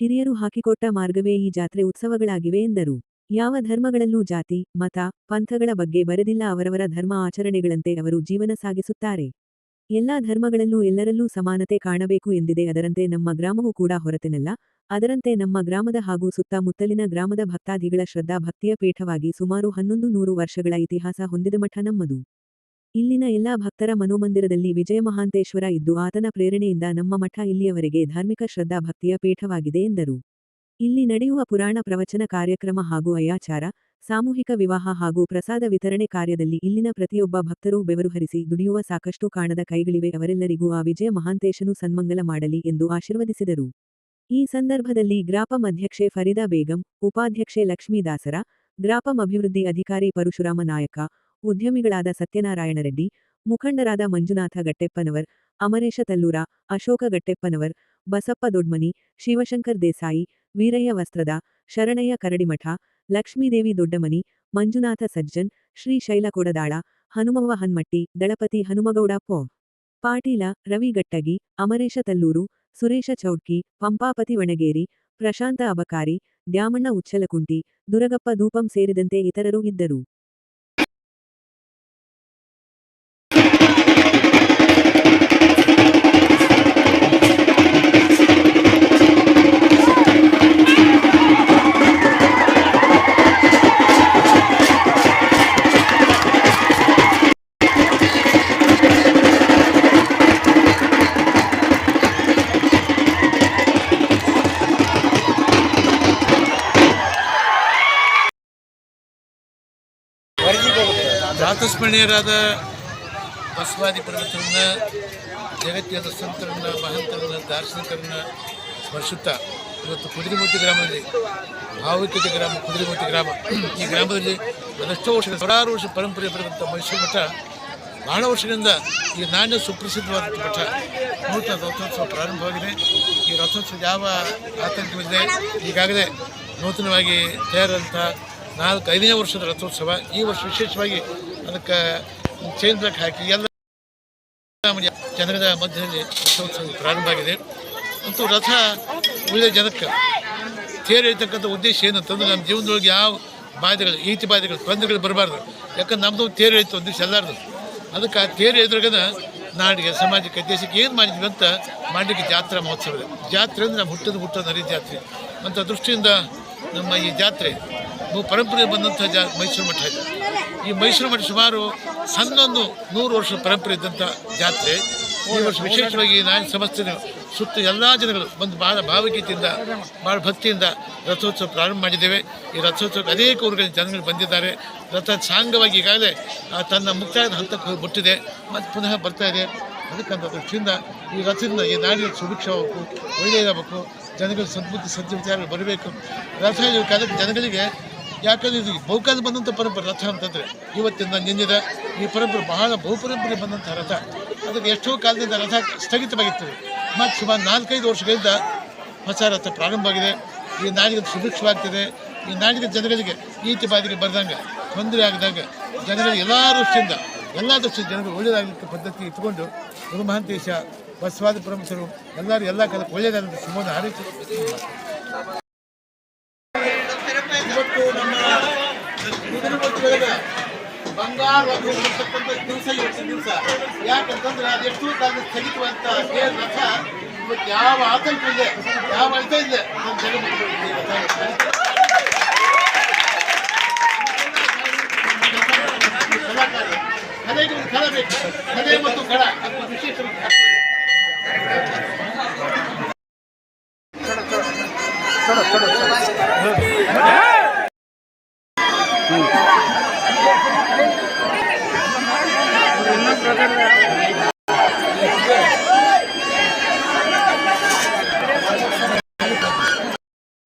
ಹಿರಿಯರು ಹಾಕಿಕೊಟ್ಟ ಮಾರ್ಗವೇ ಈ ಜಾತ್ರೆ ಉತ್ಸವಗಳಾಗಿವೆ ಎಂದರು. ಯಾವ ಧರ್ಮಗಳಲ್ಲೂ ಜಾತಿ, ಮತ, ಪಂಥಗಳ ಬಗ್ಗೆ ಬರೆದಿಲ್ಲ ಅವರವರ ಧರ್ಮ ಆಚರಣೆಗಳಂತೆ ಅವರು ಜೀವನ ಸಾಗಿಸುತ್ತಾರೆ. ಎಲ್ಲಾ ಧರ್ಮಗಳಲ್ಲೂ ಎಲ್ಲರಲ್ಲೂ ಸಮಾನತೆ ಕಾಣಬೇಕು ಎಂದಿದೆ ಅದರಂತೆ ನಮ್ಮ ಗ್ರಾಮವೂ ಕೂಡ ಹೊರತೆನಲ್ಲ, ಅದರಂತೆ ನಮ್ಮ ಗ್ರಾಮದ ಹಾಗೂ ಸುತ್ತಮುತ್ತಲಿನ ಗ್ರಾಮದ ಭಕ್ತಾದಿಗಳ ಶ್ರದ್ಧಾ ಭಕ್ತಿಯ ಪೀಠವಾಗಿ ಸುಮಾರು ಹನ್ನೊಂದು ನೂರು ವರ್ಷಗಳ ಇತಿಹಾಸ ಹೊಂದಿದ ಮಠ ನಮ್ಮದು. ಇಲ್ಲಿನ ಎಲ್ಲಾ ಭಕ್ತರ ಮನೋಮಂದಿರದಲ್ಲಿ ವಿಜಯ ಮಹಾಂತೇಶ್ವರ ಇದ್ದು ಆತನ ಪ್ರೇರಣೆಯಿಂದ ನಮ್ಮ ಮಠ ಇಲ್ಲಿಯವರೆಗೆ ಧಾರ್ಮಿಕ ಶ್ರದ್ಧಾ ಭಕ್ತಿಯ ಪೀಠವಾಗಿದೆ ಎಂದರು. ಇಲ್ಲಿ ನಡೆಯುವ ಪುರಾಣ ಪ್ರವಚನ ಕಾರ್ಯಕ್ರಮ ಹಾಗೂ ಅಯಾಚಾರ ಸಾಮೂಹಿಕ ವಿವಾಹ ಹಾಗೂ ಪ್ರಸಾದ ವಿತರಣೆ ಕಾರ್ಯದಲ್ಲಿ ಇಲ್ಲಿನ ಪ್ರತಿಯೊಬ್ಬ ಭಕ್ತರೂ ಬೆವರು ಹರಿಸಿ ದುಡಿಯುವ ಸಾಕಷ್ಟು ಕಾಣದ ಕೈಗಳಿವೆ ಅವರೆಲ್ಲರಿಗೂ ಆ ವಿಜಯ ಮಹಾಂತೇಶನು ಸನ್ಮಂಗಲ ಮಾಡಲಿ ಎಂದು ಆಶೀರ್ವದಿಸಿದರು. ಈ ಸಂದರ್ಭದಲ್ಲಿ ಗ್ರಾಪಂ ಅಧ್ಯಕ್ಷೆ ಫರೀದಾ ಬೇಗಂ, ಉಪಾಧ್ಯಕ್ಷೆ ಲಕ್ಷ್ಮೀದಾಸರ, ಗ್ರಾಪಂ ಅಭಿವೃದ್ಧಿ ಅಧಿಕಾರಿ ಪರಶುರಾಮ ನಾಯಕ ಉದ್ಯಮಿಗಳಾದ ಸತ್ಯನಾರಾಯಣ ರೆಡ್ಡಿ, ಮುಖಂಡರಾದ ಮಂಜುನಾಥ ಗಟ್ಟೆಪ್ಪನವರ್, ಅಮರೇಶ ತಲ್ಲೂರ, ಅಶೋಕ ಗಟ್ಟೆಪ್ಪನವರ್, ಬಸಪ್ಪ ದೊಡ್ಮನಿ, ಶಿವಶಂಕರ್ ದೇಸಾಯಿ, ವೀರಯ್ಯ ವಸ್ತ್ರದ, ಶರಣಯ್ಯ ಕರಡಿಮಠ, ಲಕ್ಷ್ಮೀದೇವಿ ದೊಡ್ಡಮನಿ, ಮಂಜುನಾಥ ಸಜ್ಜನ್, ಶ್ರೀ ಶೈಲ ಕೊಡದಾಳ, ಹನುಮವ್ವ ಹನ್ಮಟ್ಟಿ, ದಳಪತಿ ಹನುಮಗೌಡ ಪೊ. ಪಾಟೀಲ, ರವಿ ಗಟ್ಟಗಿ, ಅಮರೇಶ ತಲ್ಲೂರು, ಸುರೇಶ ಚೌಡ್ಕಿ, ಪಂಪಾಪತಿ ವಣಗೇರಿ, ಪ್ರಶಾಂತ ಅಬಕಾರಿ, ದ್ಯಾಮಣ್ಣ ಉಚ್ಚಲಕುಂಟಿ, ದುರಗಪ್ಪ ಧೂಪಂ ಸೇರಿದಂತೆ ಇತರರು ಇದ್ದರು. ಜಾತಸ್ಮರಣೀಯರಾದ ಬಸವಾದಿ ಪರ್ವತರನ್ನ ಜಗತ್ತಿನ ಸಂತರನ್ನ, ಮಹಂತರನ್ನ, ದಾರ್ಶನಿಕರನ್ನ ಸ್ಮರಿಸುತ್ತಾ ಇವತ್ತು ಕುದುರೆಮೂರ್ತಿ ಗ್ರಾಮದಲ್ಲಿ ಭಾವೈಕ್ಯತೆ ಗ್ರಾಮ, ಕುದುರೆಮೂರ್ತಿ ಗ್ರಾಮ. ಈ ಗ್ರಾಮದಲ್ಲಿ ಅದೆಷ್ಟೋ ವರ್ಷ ಸಾವಿರಾರು ವರ್ಷ ಪರಂಪರೆ ಬರುವಂಥ ಮೈಸೂರು ಮಠ, ಬಹಳ ವರ್ಷಗಳಿಂದ ಈ ನಾಣ್ಯ ಸುಪ್ರಸಿದ್ಧವಾದಂಥ ಮಠ. ನೂತನ ರಥೋತ್ಸವ ಪ್ರಾರಂಭವಾಗಿದೆ. ಈ ರಥೋತ್ಸವ ಯಾವ ಆತಂಕವಿದೆ ಈಗಾಗಲೇ ನೂತನವಾಗಿ ತಯಾರಾದಂಥ ನಾಲ್ಕು ಐದನೇ ವರ್ಷದ ರಥೋತ್ಸವ. ಈ ವರ್ಷ ವಿಶೇಷವಾಗಿ ಅದಕ್ಕೆ ಚೈನ್ ಬ್ಲಾಕ್ ಹಾಕಿ ಎಲ್ಲ ಜನರ ಮಧ್ಯದಲ್ಲಿ ರಥೋತ್ಸವ ಪ್ರಾರಂಭ ಆಗಿದೆ. ಅಂತೂ ರಥ ಉಳಿದ ಜನಕ್ಕೆ ತೇರು ಉದ್ದೇಶ ಏನಂತಂದ್ರೆ ನಮ್ಮ ಜೀವನದೊಳಗೆ ಯಾವ ಬಾಧೆಗಳು, ಈತಿ ಬಾಧೆಗಳು ತೊಂದರೆಗಳು ಬರಬಾರ್ದು. ಯಾಕಂದ್ರೆ ನಮ್ಮದು ತೇರು ಎಳಿತು ಒಂದು ದಿವಸ ಎಲ್ಲಾರ್ದು ಅದಕ್ಕೆ ಆ ತೇರು ಎದುರುಗನ ನಾಡಿಗೆ, ಸಮಾಜಕ್ಕೆ, ದೇಶಕ್ಕೆ ಏನು ಮಾಡಿದ್ವಿ ಅಂತ ಮಾಡಲಿಕ್ಕೆ ಜಾತ್ರಾ ಮಹೋತ್ಸವ ಇದೆ. ಜಾತ್ರೆ ಅಂದರೆ ನಮ್ಮ ಹುಟ್ಟದ ಹುಟ್ಟದ ನರಿ ಜಾತ್ರೆ. ಅಂತ ದೃಷ್ಟಿಯಿಂದ ನಮ್ಮ ಈ ಜಾತ್ರೆ ಬಹು ಪರಂಪರೆ ಬಂದಂಥ ಜಾ ಮೈಸೂರು ಮಠ ಇದೆ. ಈ ಮೈಸೂರು ಮಠ ಸುಮಾರು ಹನ್ನೊಂದು ನೂರು ವರ್ಷ ಪರಂಪರೆ ಇದ್ದಂಥ ಜಾತ್ರೆ. ಈ ವರ್ಷ ವಿಶೇಷವಾಗಿ ನಾನು ಸಮಸ್ಯೆ ಸುತ್ತ ಎಲ್ಲ ಜನಗಳು ಬಂದು ಭಾಳ ಭಾವಗೀತೆಯಿಂದ ಭಾಳ ಭಕ್ತಿಯಿಂದ ರಥೋತ್ಸವ ಪ್ರಾರಂಭ ಮಾಡಿದ್ದೇವೆ. ಈ ರಥೋತ್ಸವಕ್ಕೆ ಅನೇಕ ಊರುಗಳ ಜನಗಳು ಬಂದಿದ್ದಾರೆ. ರಥ ಸಾಂಗವಾಗಿ ಈಗಾಗಲೇ ತನ್ನ ಮುಕ್ತಾಯದ ಹಂತಕ್ಕೆ ಹೋಗಿ ಮುಟ್ಟಿದೆ. ಮತ್ತು ಪುನಃ ಬರ್ತಾ ಇದೆ. ಅದಕ್ಕಂಥ ದೃಷ್ಟಿಯಿಂದ ಈ ರಥದಿಂದ ಈ ನಾಡಿನ ಸುಭಿಕ್ಷವಾಗಬೇಕು, ಒಳ್ಳೆಯದಾಗಬೇಕು. ಜನಗಳು ಸದ್ಬುದ್ಧಿ ಸದ್ಯ ವಿಚಾರಗಳು ಬರಬೇಕು. ರಥ ಜನಗಳಿಗೆ ಯಾಕಂದ್ರೆ ಇದು ಬಹುಕಾಲ ಬಂದಂಥ ಪರಂಪರೆ, ರಥ ಅಂತಂದರೆ ಇವತ್ತಿಂದ ನಿನ್ನಿದ ಈ ಪರಂಪರೆ ಬಹಳ ಬಹುಪರಂಪರೆ ಬಂದಂಥ ರಥ. ಅದಕ್ಕೆ ಎಷ್ಟೋ ಕಾಲದಿಂದ ರಥ ಸ್ಥಗಿತವಾಗಿತ್ತು ಮತ್ತು ಸುಮಾರು ನಾಲ್ಕೈದು ವರ್ಷಗಳಿಂದ ಹೊಸ ರಥ ಪ್ರಾರಂಭವಾಗಿದೆ ಈ ನಾಡಿಗೆ ಸುಭಿಕ್ಷವಾಗ್ತಿದೆ. ಈ ನಾಡಿನ ಜನಗಳಿಗೆ ನೀತಿ ಬಾಧಿಗೆ ಬರ್ದಂಗೆ, ತೊಂದರೆ ಆಗದಾಗ ಜನಗಳಿಗೆ ಎಲ್ಲ ದೃಷ್ಟಿಯಿಂದ ಎಲ್ಲ ದೃಷ್ಟಿಯಿಂದ ಜನರು ಒಳ್ಳೆಯದಾಗಲಿಕ್ಕೆ ಪದ್ಧತಿ ಇಟ್ಕೊಂಡು ಗುರುಮಹಾಂತೇಶ, ಬಸವಾದಿ ಪರಮೇಶ್ವರು ಎಲ್ಲರೂ ಎಲ್ಲ ಕಾಲಕ್ಕೆ ಒಳ್ಳೆಯದಾದಂಥ ಸುಮಾರು ಹಾರೈಸಿ ಇವತ್ತು ನಮ್ಮ ಕುದುರೆಮುಖಿಯೊಳಗೆ ಬಂಗಾರ ಇರ್ತಕ್ಕಂಥ ದಿವಸ ಇವತ್ತು ದಿವಸ. ಯಾಕಂತಂದ್ರೆ ಅದು ಎಷ್ಟು ಕಾಲದ ಸ್ಥಗಿತವಂತ ಏನ್ ರಥ ಇವತ್ತು ಯಾವ ಆತಂಕ ಇದೆ ಯಾವ ಅಂತ ಇದೆ ನಮ್ಮ ಜನ ಕಲಾಕಾರ ಕಲೆಗೆ ಒಂದು ಕಲೆ ಬೇಕು. ಕಲೆ ಮತ್ತು ಕಳ ಅದು ವಿಶೇಷ